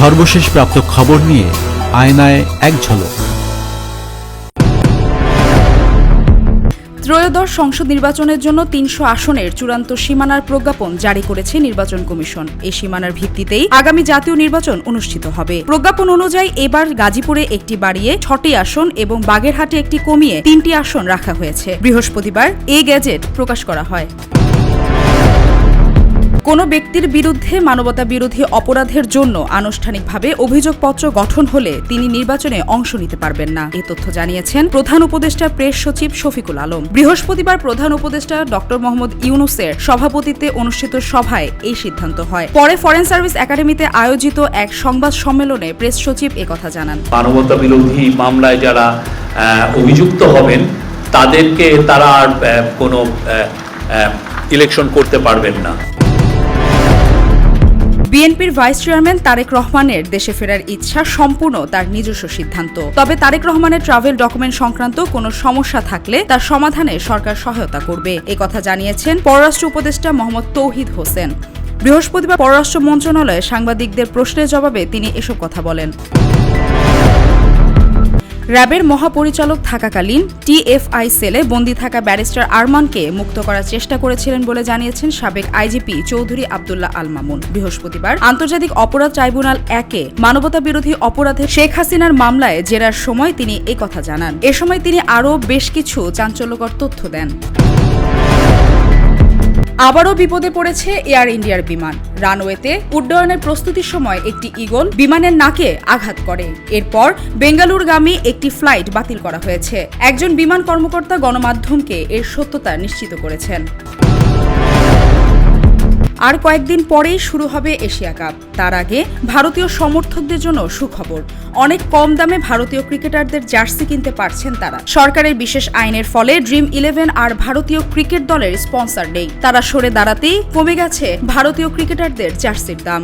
সর্বশেষ প্রাপ্ত খবর নিয়ে আয়নায় এক ঝলক। ত্রয়োদশ সংসদ নির্বাচনের জন্য তিনশো আসনের চূড়ান্ত সীমানার প্রজ্ঞাপন জারি করেছে নির্বাচন কমিশন। এই সীমানার ভিত্তিতেই আগামী জাতীয় নির্বাচন অনুষ্ঠিত হবে। প্রজ্ঞাপন অনুযায়ী এবার গাজীপুরে একটি বাড়িয়ে ছটি আসন এবং বাগেরহাটে একটি কমিয়ে তিনটি আসন রাখা হয়েছে। বৃহস্পতিবার এই গ্যাজেট প্রকাশ করা হয়। কোনো ব্যক্তির বিরুদ্ধে মানবতা বিরোধী অপরাধের জন্য আনুষ্ঠানিকভাবে অভিযোগপত্র গঠন হলে তিনি নির্বাচনে অংশ নিতে পারবেন না। এ তথ্য জানিয়েছেন প্রধান উপদেষ্টা প্রেস সচিব শফিকুল আলম। বৃহস্পতিবার প্রধান উপদেষ্টা ডক্টর মোহাম্মদ ইউনুসের সভাপতিত্বে অনুষ্ঠিত সভায় এই সিদ্ধান্ত হয়। পরে ফরেন সার্ভিস একাডেমিতে আয়োজিত এক সংবাদ সম্মেলনে প্রেস সচিব একথা জানান। মানবতা বিরোধী মামলায় যারা অভিযুক্ত হবেন, তাদেরকে তারা আর কোনো ইলেকশন করতে পারবেন না। বিএনপির ভাইস চেয়ারম্যান তারেক রহমানের দেশে ফেরার ইচ্ছা সম্পূর্ণ তার নিজস্ব সিদ্ধান্ত। তবে তারেক রহমানের ট্রাভেল ডকুমেন্ট সংক্রান্ত কোনো সমস্যা থাকলে তার সমাধানে সরকার সহায়তা করবে। কথা জানিয়েছেন পররাষ্ট্র উপদেষ্টা মোহাম্মদ তৌহিদ হোসেন। বৃহস্পতিবার পররাষ্ট্র মন্ত্রণালয়ে সাংবাদিকদের প্রশ্নের জবাবে তিনি এসব কথা বলেন। র্যাবের মহাপরিচালক থাকাকালীন টিএফআই সেলে বন্দী থাকা ব্যারিস্টার আরমানকে মুক্ত করার চেষ্টা করেছিলেন বলে জানিয়েছেন সাবেক আইজিপি চৌধুরী আবদুল্লাহ আল মামুন। বৃহস্পতিবার আন্তর্জাতিক অপরাধ ট্রাইব্যুনাল একে মানবতা বিরোধী অপরাধে শেখ হাসিনার মামলায় জেরার সময় তিনি কথা জানান। এ সময় তিনি আরও বেশ কিছু চাঞ্চল্যকর তথ্য দেন। আবারও বিপদে পড়েছে এয়ার ইন্ডিয়ার বিমান। রানওয়েতে উড্ডয়নের প্রস্তুতির সময় একটি ইগল বিমানের নাকে আঘাত করে। এরপর বেঙ্গালুরগামী একটি ফ্লাইট বাতিল করা হয়েছে। একজন বিমান কর্মকর্তা গণমাধ্যমকে এর সত্যতা নিশ্চিত করেছেন। আর কয়েকদিন পরেই শুরু হবে এশিয়া কাপ। তার আগে ভারতীয় সমর্থকদের জন্য সুখবর। অনেক কম দামে ভারতীয় ক্রিকেটারদের জার্সি কিনতে পারছেন তারা। সরকারের বিশেষ আইনের ফলে ড্রিম ইলেভেন আর ভারতীয় ক্রিকেট দলের স্পন্সর নেই। তারা সরে দাঁড়াতেই কমে গেছে ভারতীয় ক্রিকেটারদের জার্সির দাম।